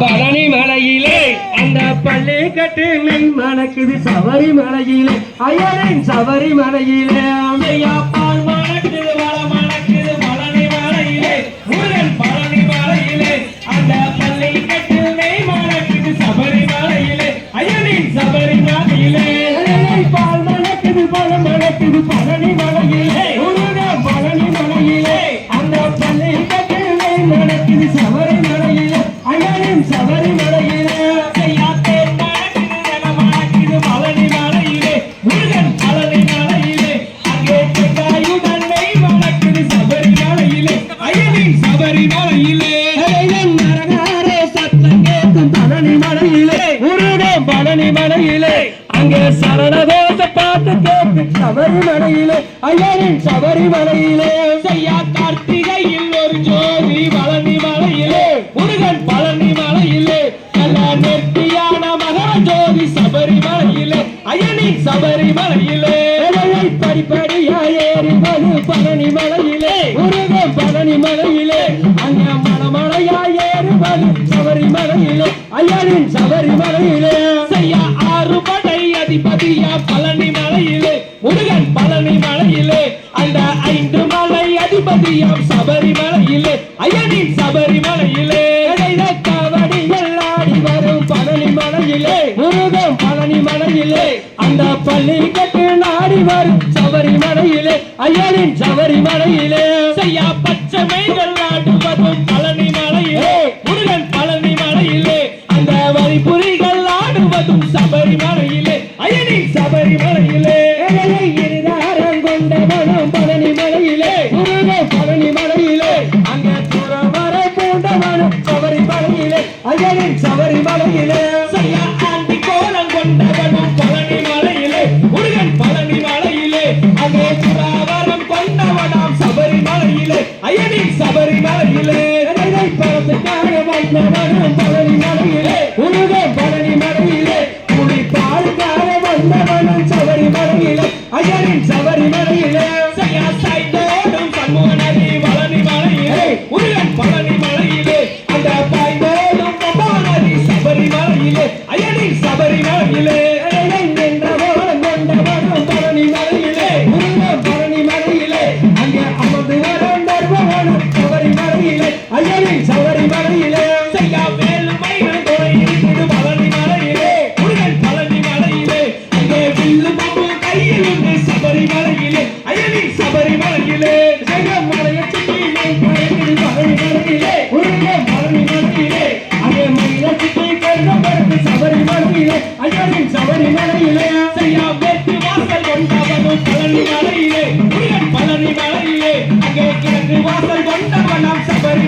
பழனி மலையிலே. அந்த பள்ளி கட்டு மெய் மணக்குது சபரி மலையிலே. ஐயரின் சபரி மலையிலே. ஐயா சபரிமலையிலே ஐயனின் சபரிமலையிலே. செய்யா கார்த்திகையில் ஒரு ஜோதி பழனி மலையிலே முருகன் பழனி மலையிலே. நல்ல நெற்றியான மகர ஜோதி சபரிமலையிலே ஐயனின் சபரிமலையிலே. படிப்படியா ஏறி மது பழனி மலையிலே முருகன் பழனி மலையிலே. அங்க மலமலையா ஏறி மது சபரிமலையிலே ஐயனின் சபரிமலையிலே. ஐயனின் சபரிமலையிலே கவடிகள் ஆடி வரும் பழனி மலையிலே முருகன் பழனி மலையிலே அந்த பள்ளி கட்டு நாடி வரும் சபரிமலையிலே ஐயனின் சபரிமலையிலே. செய்யா ஆடுவதும் சபரிமலையிலே ஐயனின் சபரிமலையிலே. பழத்தை காண வந்தவனும் பழனி மலையிலே உருகம் பழனி மலையிலே குளிப்பாடு காண வந்தவனும் உலகின் சபரி மலையிலே செய்யா பேத்து வாசல் கொண்டவனும் பழனி மலையிலே பழனி மலையிலே அங்கே கிழக்கு வாசல் கொண்டவனாம் சபரி